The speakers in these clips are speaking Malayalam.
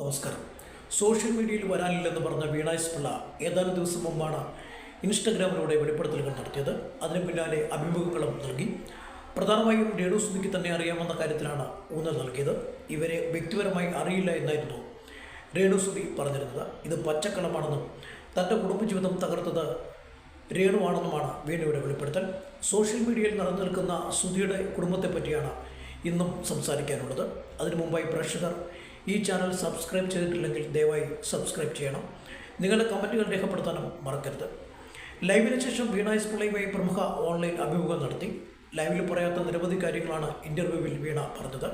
നമസ്കാരം. സോഷ്യൽ മീഡിയയിൽ വരാനില്ലെന്ന് പറഞ്ഞ വീണായ്സ് പിള്ള ഏതാനും ദിവസം മുമ്പാണ് ഇൻസ്റ്റഗ്രാമിലൂടെ വെളിപ്പെടുത്തലുകൾ നടത്തിയത്. അതിന് പിന്നാലെ അഭിമുഖങ്ങളും നൽകി. പ്രധാനമായും രേണു സുധിക്ക് തന്നെ അറിയാമെന്ന കാര്യത്തിലാണ് ഊന്നൽ നൽകിയത്. ഇവരെ വ്യക്തിപരമായി അറിയില്ല എന്നായിരുന്നു രേണു സുധി പറഞ്ഞിരുന്നത്. ഇത് പച്ചക്കളമാണെന്നും തന്റെ കുടുംബജീവിതം തകർത്തത് രേണുവാണെന്നുമാണ് വീണയുടെ വെളിപ്പെടുത്തൽ. സോഷ്യൽ മീഡിയയിൽ നടന്നു നിൽക്കുന്ന സുധിയുടെ കുടുംബത്തെപ്പറ്റിയാണ് ഇന്നും സംസാരിക്കാനുള്ളത്. അതിനു മുമ്പായി പ്രേക്ഷകർ ഈ ചാനൽ സബ്സ്ക്രൈബ് ചെയ്തിട്ടില്ലെങ്കിൽ ദയവായി സബ്സ്ക്രൈബ് ചെയ്യണം. നിങ്ങളുടെ കമന്റുകൾ രേഖപ്പെടുത്താനും മറക്കരുത്. ലൈവിന് ശേഷം വീണ എസ് പിള്ളയുമായി പ്രമുഖ ഓൺലൈൻ അഭിമുഖം നടത്തി. ലൈവിൽ പറയാത്ത നിരവധി കാര്യങ്ങളാണ് ഇന്റർവ്യൂവിൽ വീണ പറഞ്ഞത്.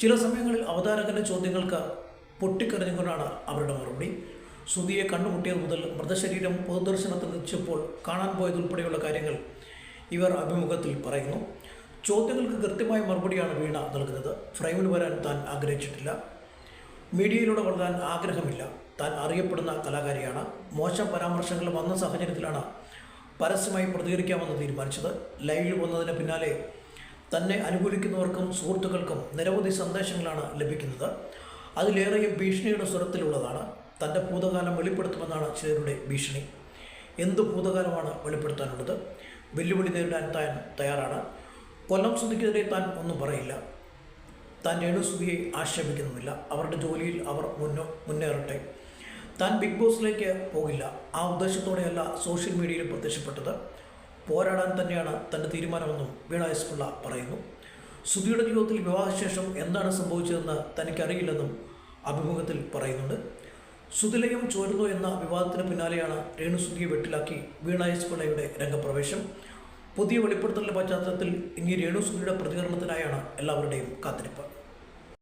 ചില സമയങ്ങളിൽ അവതാരകന്റെ ചോദ്യങ്ങൾക്ക് പൊട്ടിക്കറിഞ്ഞുകൊണ്ടാണ് അവരുടെ മറുപടി. സുധിയെ കണ്ണുമുട്ടിയത് മുതൽ മൃതശരീരം പൊതുദർശനത്തിൽ വെച്ചപ്പോൾ കാണാൻ പോയതുൾപ്പെടെയുള്ള കാര്യങ്ങൾ ഇവർ അഭിമുഖത്തിൽ പറയുന്നു. ചോദ്യങ്ങൾക്ക് കൃത്യമായ മറുപടിയാണ് വീണ നൽകുന്നത്. ഫ്രെയിമിൽ വരാൻ താൻ ആഗ്രഹിച്ചിട്ടില്ല. മീഡിയയിലൂടെ വളരാൻ ആഗ്രഹമില്ല. താൻ അറിയപ്പെടുന്ന കലാകാരിയാണ്. മോശം പരാമർശങ്ങൾ വന്ന സാഹചര്യത്തിലാണ് പരസ്യമായി പ്രതികരിക്കാമെന്ന് തീരുമാനിച്ചത്. ലൈവിൽ വന്നതിന് പിന്നാലെ തന്നെ അനുകൂലിക്കുന്നവർക്കും സുഹൃത്തുക്കൾക്കും നിരവധി സന്ദേശങ്ങളാണ് ലഭിക്കുന്നത്. അതിലേറെയും ഭീഷണിയുടെ സ്വരത്തിലുള്ളതാണ്. തന്റെ ഭൂതകാലം വെളിപ്പെടുത്തുമെന്നാണ് ചിലരുടെ ഭീഷണി. എന്ത് ഭൂതകാലമാണ് വെളിപ്പെടുത്താനുള്ളത്? വെല്ലുവിളി നേരിടാൻ താൻ തയ്യാറാണ്. കൊല്ലം സുധിക്കെതിരെ താൻ ഒന്നും പറയില്ല. താൻ രേണുസുതിയെ ആക്ഷേപിക്കുന്നുമില്ല. അവരുടെ ജോലിയിൽ അവർ മുന്നോ മുന്നേറട്ടെ. താൻ ബിഗ് ബോസിലേക്ക് പോകില്ല. ആ ഉദ്ദേശത്തോടെയല്ല സോഷ്യൽ മീഡിയയിൽ പ്രത്യക്ഷപ്പെട്ടത്. പോരാടാൻ തന്നെയാണ് തന്റെ തീരുമാനമെന്നും വീണ എസ് പിള്ള പറയുന്നു. സുധിയുടെ ജീവിതത്തിൽ വിവാഹശേഷം എന്താണ് സംഭവിച്ചതെന്ന് തനിക്കറിയില്ലെന്നും അഭിമുഖത്തിൽ പറയുന്നുണ്ട്. സുതിലയും ചോരുന്നു എന്ന വിവാദത്തിന് പിന്നാലെയാണ് രേണുസുതിയെ വെട്ടിലാക്കി വീണ രംഗപ്രവേശം. പുതിയ വെളിപ്പെടുത്തലിന്റെ പശ്ചാത്തലത്തിൽ ഇനി രേണു സൂര്യയുടെ പ്രതികരണത്തിനായാണ് എല്ലാവരുടെയും കാത്തിരിപ്പ്.